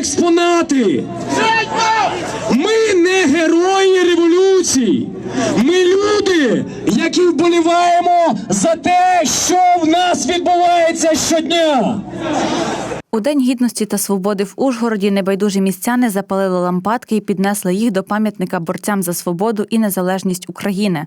експонати. Ми не герої революції. Ми люди, які вболіваємо за те, що в нас відбувається щодня. У День гідності та свободи в Ужгороді небайдужі містяни запалили лампадки і піднесли їх до пам'ятника борцям за свободу і незалежність України.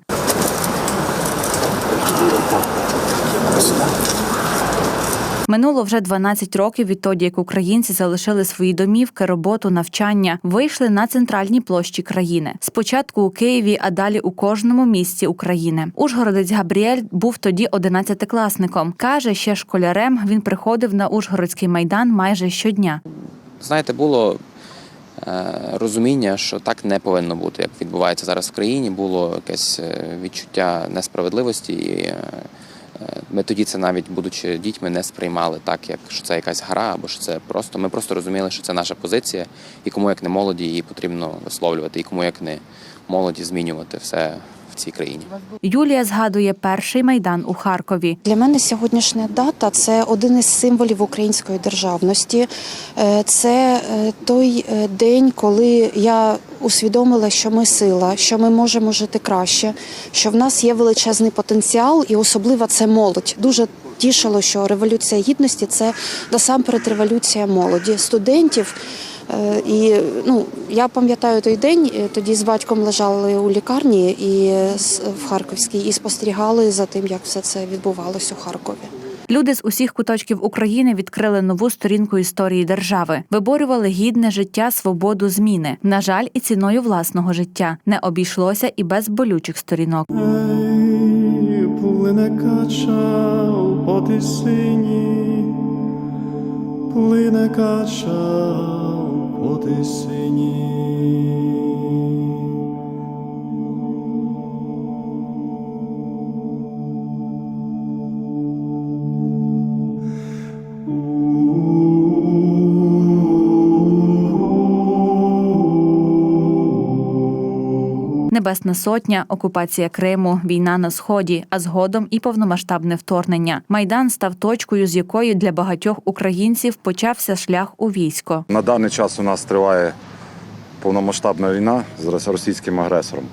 Минуло вже 12 років відтоді, як українці залишили свої домівки, роботу, навчання, вийшли на центральні площі країни. Спочатку у Києві, а далі у кожному місті України. Ужгородець Габріель був тоді 11-класником. Каже, ще школярем він приходив на Ужгородський майдан майже щодня. знаєте, було е, розуміння, що так не повинно бути, як відбувається зараз в країні. Було якесь е, відчуття несправедливості. І, е, ми тоді це навіть, будучи дітьми, не сприймали так, як що це якась гра, або що це просто. Ми просто розуміли, що це наша позиція, і кому як не молоді її потрібно висловлювати, і кому як не молоді змінювати все в цій країні. Юлія згадує перший майдан у Харкові. Для мене сьогоднішня дата це один із символів української державності. Е, Це е, той е, день, коли я усвідомила, що ми сила, що ми можемо жити краще, що в нас є величезний потенціал, і особливо це молодь. Дуже тішило, що революція гідності це насамперед революція молоді, студентів. Е, І ну я пам'ятаю той день. е, Тоді з батьком лежали у лікарні і е, в Харківській і спостерігали за тим, як все це відбувалося у Харкові. Люди з усіх куточків України відкрили нову сторінку історії держави, виборювали гідне життя, свободу, зміни. На жаль, і ціною власного життя не обійшлося і без болючих сторінок. Ей, плине кача у потисині, плине кача у потисині. Небесна сотня, окупація Криму, війна на сході, а згодом і повномасштабне вторгнення. Майдан став точкою, з якої для багатьох українців почався шлях у військо. На даний час у нас триває повномасштабна війна з російським агресором.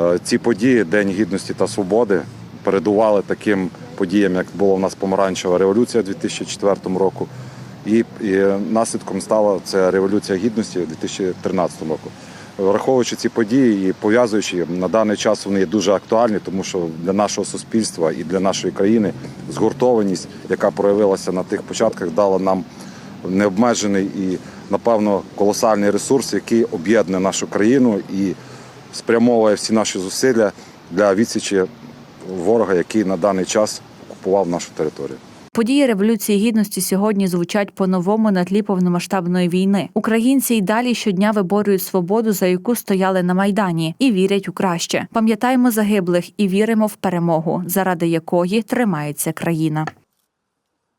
Е, Ці події, День гідності та свободи, передували таким подіям, як була у нас помаранчева революція 2004 року. І, і наслідком стала це революція гідності у 2013 року. Враховуючи ці події і пов'язуючи на даний час вони є дуже актуальні, тому що для нашого суспільства і для нашої країни згуртованість, яка проявилася на тих початках, дала нам необмежений і, напевно, колосальний ресурс, який об'єднує нашу країну і спрямовує всі наші зусилля для відсічі ворога, який на даний час окупував нашу територію. Події революції гідності сьогодні звучать по-новому на тлі повномасштабної війни. Українці й далі щодня виборюють свободу, за яку стояли на майдані, і вірять у краще. Пам'ятаємо загиблих і віримо в перемогу, заради якої тримається країна.